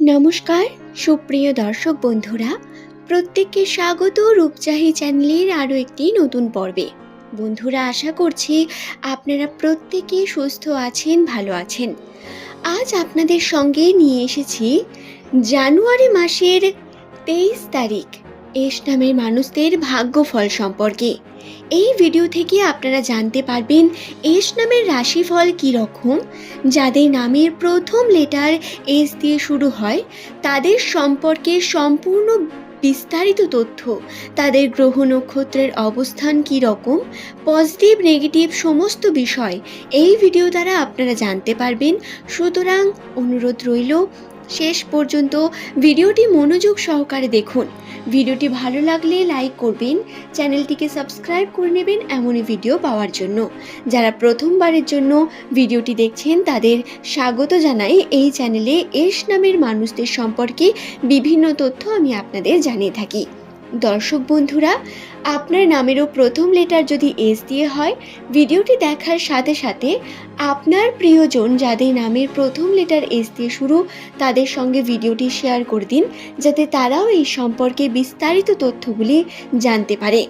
নমস্কার, সুপ্রিয় দর্শক বন্ধুরা, প্রত্যেককে স্বাগত রূপচাহি চ্যানেলের আরও একটি নতুন পর্বে। বন্ধুরা, আশা করছি আপনারা প্রত্যেকে সুস্থ আছেন, ভালো আছেন। আজ আপনাদের সঙ্গে নিয়ে এসেছি জানুয়ারি মাসের তেইশ তারিখ। এস নামের মানুষদের ভাগ্যফল সম্পর্কে। এই ভিডিও থেকে আপনারা জানতে পারবেন এস নামের রাশিফল কী রকম, যাদের নামের প্রথম লেটার এস দিয়ে শুরু হয়, তাদের সম্পর্কে সম্পূর্ণ বিস্তারিত তথ্য, তাদের গ্রহ নক্ষত্রের অবস্থান কী রকম পজিটিভ নেগেটিভ সমস্ত বিষয় এই ভিডিও দ্বারা আপনারা জানতে পারবেন। সুতরাং অনুরোধ রইল শেষ পর্যন্ত ভিডিওটি মনোযোগ সহকারে দেখুন। ভিডিওটি ভালো লাগলে লাইক করবেন, চ্যানেলটিকে সাবস্ক্রাইব করে নেবেন এমনই ভিডিও পাওয়ার জন্য। যারা প্রথমবারের জন্য ভিডিওটি দেখছেন, তাদের স্বাগত জানাই এই চ্যানেলে এস নামের মানুষদের সম্পর্কে বিভিন্ন তথ্য আমি আপনাদের জানিয়ে থাকি। দর্শক বন্ধুরা, আপনার নামেরও প্রথম লেটার যদি এস দিয়ে হয়, ভিডিওটি দেখার সাথে সাথে আপনার প্রিয়জন যাদের নামের প্রথম লেটার এস দিয়ে শুরু, তাদের সঙ্গে ভিডিওটি শেয়ার করে দিন, যাতে তারাও এই সম্পর্কে বিস্তারিত তথ্যগুলি জানতে পারে।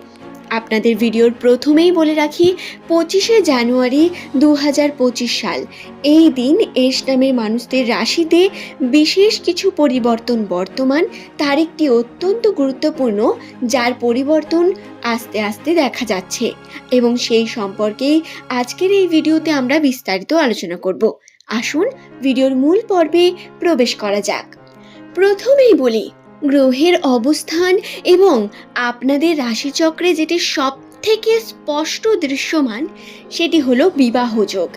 আপনাদের ভিডিওর প্রথমেই বলে রাখি, পঁচিশে জানুয়ারি দু হাজার পঁচিশ সাল। এই দিন এস নামের মানুষদের রাশিতে বিশেষ কিছু পরিবর্তন বর্তমান, তার একটি অত্যন্ত গুরুত্বপূর্ণ, যার পরিবর্তন আস্তে আস্তে দেখা যাচ্ছে। এবং সেই সম্পর্কেই আজকের এই ভিডিওতে আমরা বিস্তারিত আলোচনা করব। আসুন, ভিডিওর মূল পর্বে প্রবেশ করা যাক। প্রথমেই বলি গ্রহের অবস্থান এবং আপনাদের রাশিচক্রে যেটি সব থেকে স্পষ্ট দৃশ্যমান, সেটি হলো বিবাহযোগ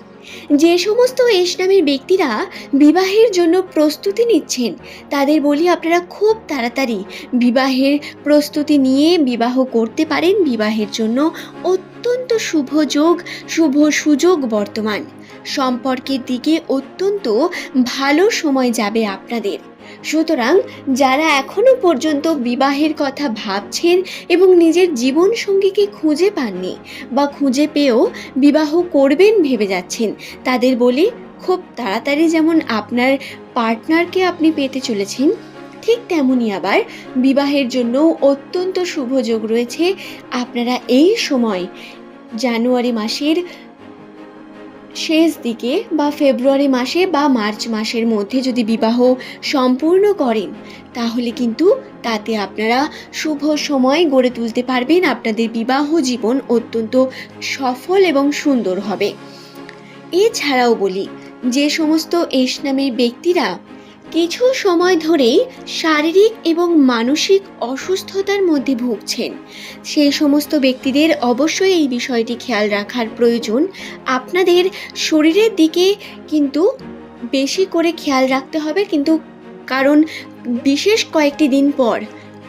যে সমস্ত এস নামের ব্যক্তিরা বিবাহের জন্য প্রস্তুতি নিচ্ছেন, তাদের বলি আপনারা খুব তাড়াতাড়ি বিবাহের প্রস্তুতি নিয়ে বিবাহ করতে পারেন। বিবাহের জন্য অত্যন্ত শুভ যোগ, শুভ সুযোগ বর্তমান। সম্পর্কের দিকে অত্যন্ত ভালো সময় যাবে আপনাদের। সুতরাং যারা এখনও পর্যন্ত বিবাহের কথা ভাবছেন এবং নিজের জীবন সঙ্গীকে খুঁজে পাননি বা খুঁজে পেয়েও বিবাহ করবেন ভেবে যাচ্ছেন, তাদের বলি, খুব তাড়াতাড়ি যেমন আপনার পার্টনারকে আপনি পেতে চলেছেন, ঠিক তেমনই আবার বিবাহের জন্য অত্যন্ত শুভযোগ রয়েছে। আপনারা এই সময়, জানুয়ারি মাসের শেষ দিকে বা ফেব্রুয়ারি মাসে বা মার্চ মাসের মধ্যে যদি বিবাহ সম্পূর্ণ করেন, তাহলে কিন্তু তাতে আপনারা শুভ সময় গড়ে তুলতে পারবেন। আপনাদের বিবাহ জীবন অত্যন্ত সফল এবং সুন্দর হবে। এছাড়াও বলি, যে সমস্ত এস নামের ব্যক্তিরা কিছু সময় ধরেই শারীরিক এবং মানসিক অসুস্থতার মধ্যে ভুগছেন। সেই সমস্ত ব্যক্তিদের অবশ্যই এই বিষয়টি খেয়াল রাখার প্রয়োজন। আপনাদের শরীরের দিকে কিন্তু বেশি করে খেয়াল রাখতে হবে, কিন্তু কারণ বিশেষ কয়েকটি দিন পর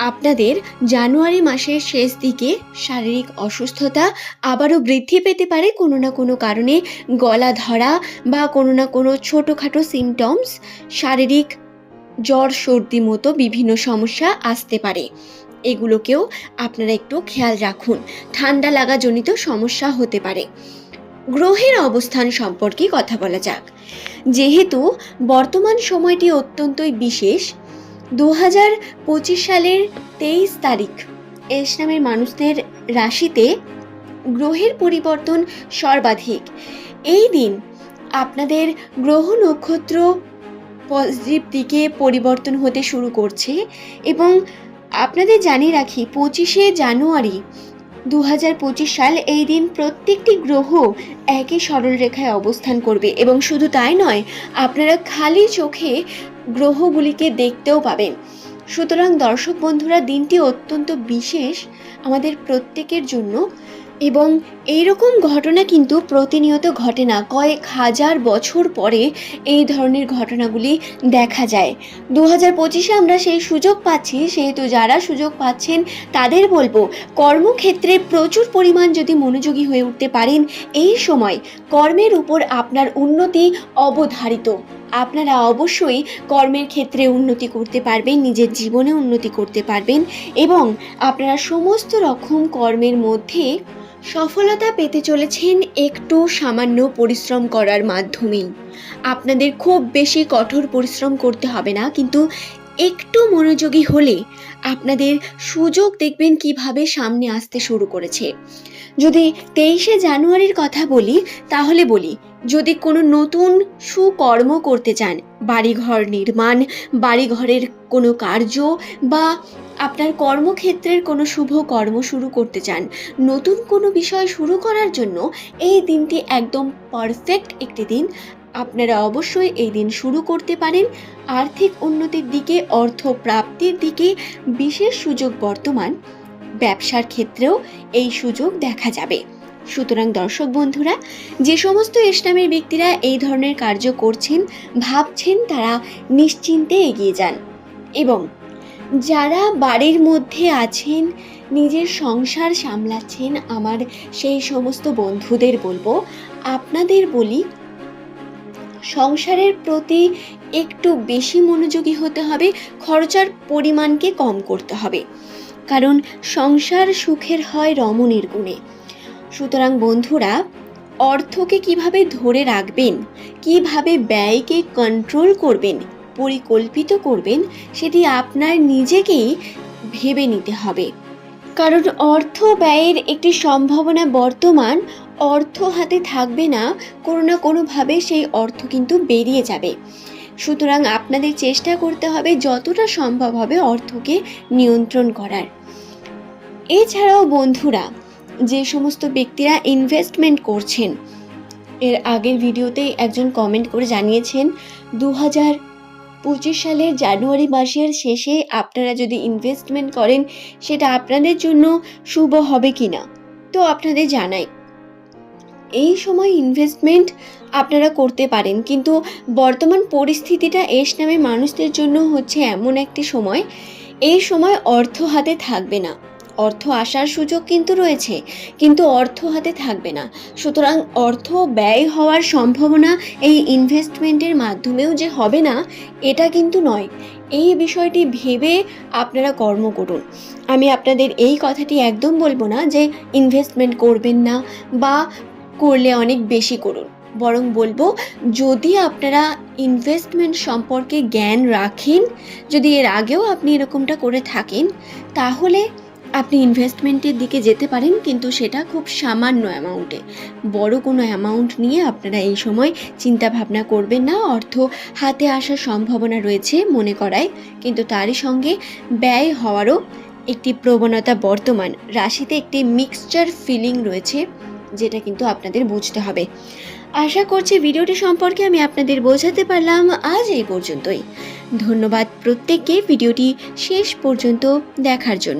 আপনাদের জানুয়ারি মাসের শেষ দিকে শারীরিক অসুস্থতা আবারও বৃদ্ধি পেতে পারে কোনো না কোনো কারণে গলা ধরা বা কোনো না কোনো ছোটোখাটো সিমটমস শারীরিক জ্বর, সর্দি মতো বিভিন্ন সমস্যা আসতে পারে। এগুলোকেও আপনারা একটু খেয়াল রাখুন। ঠান্ডা লাগাজনিত সমস্যা হতে পারে। গ্রহের অবস্থান সম্পর্কে কথা বলা যাক। যেহেতু বর্তমান সময়টি অত্যন্তই বিশেষ দু হাজার পঁচিশ সালের তেইশ তারিখ, এস নামের মানুষদের রাশিতে গ্রহের পরিবর্তন সর্বাধিক। এই দিন আপনাদের গ্রহ নক্ষত্র পজিটিভ দিকে পরিবর্তন হতে শুরু করছে এবং আপনাদের জানিয়ে রাখি, পঁচিশে জানুয়ারি দু হাজার পঁচিশ সাল এই দিন প্রত্যেকটি গ্রহ একই সরলরেখায় অবস্থান করবে এবং শুধু তাই নয়, আপনারা খালি চোখে গ্রহগুলিকে দেখতেও পাবেন। সুতরাং দর্শক বন্ধুরা, দিনটি অত্যন্ত বিশেষ। আমাদের প্রত্যেকের জন্য এবং এইরকম ঘটনা কিন্তু প্রতিনিয়ত ঘটে না। কয়েক হাজার বছর পরে এই ধরনের ঘটনাগুলি দেখা যায়। দু হাজার পঁচিশে আমরা সেই সুযোগ পাচ্ছি, সেহেতু যারা সুযোগ পাচ্ছেন তাদের বলব, কর্মক্ষেত্রে প্রচুর পরিমাণ যদি মনোযোগী হয়ে উঠতে পারেন, এই সময় কর্মের উপর আপনার উন্নতি অবধারিত। আপনারা অবশ্যই কর্মের ক্ষেত্রে উন্নতি করতে পারবেন, নিজের জীবনে উন্নতি করতে পারবেন এবং আপনারা সমস্ত রকম কর্মের মধ্যে সফলতা পেতে চলেছেন একটু সামান্য পরিশ্রম করার মাধ্যমেই। আপনাদের খুব বেশি কঠোর পরিশ্রম করতে হবে না, কিন্তু একটু মনোযোগী হলে আপনাদের সুযোগ দেখবেন কীভাবে সামনে আসতে শুরু করেছে। যদি তেইশে জানুয়ারির কথা বলি, তাহলে বলি, যদি কোনো নতুন সুকর্ম করতে চান, বাড়িঘর নির্মাণ, বাড়িঘরের কোনো কার্য বা আপনার কর্মক্ষেত্রের কোনো শুভ কর্ম শুরু করতে চান, নতুন কোনো বিষয় শুরু করার জন্য এই দিনটি একদম পারফেক্ট একটি দিন। আপনারা অবশ্যই এই দিন শুরু করতে পারেন। আর্থিক উন্নতির দিকে অর্থ প্রাপ্তির দিকে বিশেষ সুযোগ বর্তমান। ব্যবসার ক্ষেত্রেও এই সুযোগ দেখা যাবে। সুতরাং দর্শক বন্ধুরা, যে সমস্ত ইসলামের ব্যক্তিরা এই ধরনের কার্য করছেন, ভাবছেন তারা নিশ্চিন্তে এগিয়ে যান এবং যারা বাড়ির মধ্যে আছেন, নিজের সংসার সামলাচ্ছেন, আমার সেই সমস্ত বন্ধুদের বলব, আপনাদের বলি, সংসারের প্রতি একটু বেশি মনোযোগী হতে হবে, খরচার পরিমাণকে কম করতে হবে। কারণ সংসার সুখের হয় রমণীর গুণে। সুতরাং বন্ধুরা, অর্থকে কীভাবে ধরে রাখবেন, কীভাবে ব্যয়কে কন্ট্রোল করবেন পরিকল্পিত করবেন, সেটি আপনার নিজেকেই ভেবে নিতে হবে। কারণ অর্থ ব্যয়ের একটি সম্ভাবনা বর্তমান, অর্থ হাতে থাকবে না, কোনো না কোনোভাবে সেই অর্থ কিন্তু বেরিয়ে যাবে। সুতরাং আপনাদের চেষ্টা করতে হবে যতটা সম্ভব হবে অর্থকে নিয়ন্ত্রণ করার। এছাড়াও বন্ধুরা, যে সমস্ত ব্যক্তিরা ইনভেস্টমেন্ট করছেন, এর আগের ভিডিওতেই একজন কমেন্ট করে জানিয়েছেন দু হাজার পঁচিশ সালের জানুয়ারি মাসের শেষে আপনারা যদি ইনভেস্টমেন্ট করেন, সেটা আপনাদের জন্য শুভ হবে কি না তো আপনাদের জানাই। এই সময় ইনভেস্টমেন্ট আপনারা করতে পারেন, কিন্তু বর্তমান পরিস্থিতিটা এস নামে মানুষদের জন্য হচ্ছে এমন একটি সময়। এই সময় অর্থ হাতে থাকবে না। অর্থ আসার সুযোগ কিন্তু রয়েছে, কিন্তু অর্থ হাতে থাকবে না। সুতরাং অর্থ ব্যয় হওয়ার সম্ভাবনা এই ইনভেস্টমেন্টের মাধ্যমেও যে হবে না, এটা কিন্তু নয়। এই বিষয়টি ভেবে আপনারা কর্ম করুন। আমি আপনাদের এই কথাটি একদম বলব না যে ইনভেস্টমেন্ট করবেন না বা করলে অনেক বেশি করুন। বরং বলব, যদি আপনারা ইনভেস্টমেন্ট সম্পর্কে জ্ঞান রাখেন, যদি এর আগেও আপনি এরকমটা করে থাকেন, তাহলে আপনি ইনভেস্টমেন্টের দিকে যেতে পারেন, কিন্তু সেটা খুব সামান্য অ্যামাউন্টে বড় কোনো অ্যামাউন্ট নিয়ে আপনারা এই সময় চিন্তা ভাবনা করবেন না, অর্থ হাতে আসার সম্ভাবনা রয়েছে মনে করায়। কিন্তু তারই সঙ্গে ব্যয় হওয়ারও একটি প্রবণতা বর্তমান। রাশিতে একটি মিক্সচার ফিলিং রয়েছে, যেটা কিন্তু আপনাদের বুঝতে হবে। আশা করছি ভিডিওটি সম্পর্কে আমি আপনাদের বোঝাতে পারলাম। আজ এই পর্যন্তই। ধন্যবাদ প্রত্যেককে ভিডিওটি শেষ পর্যন্ত দেখার জন্য।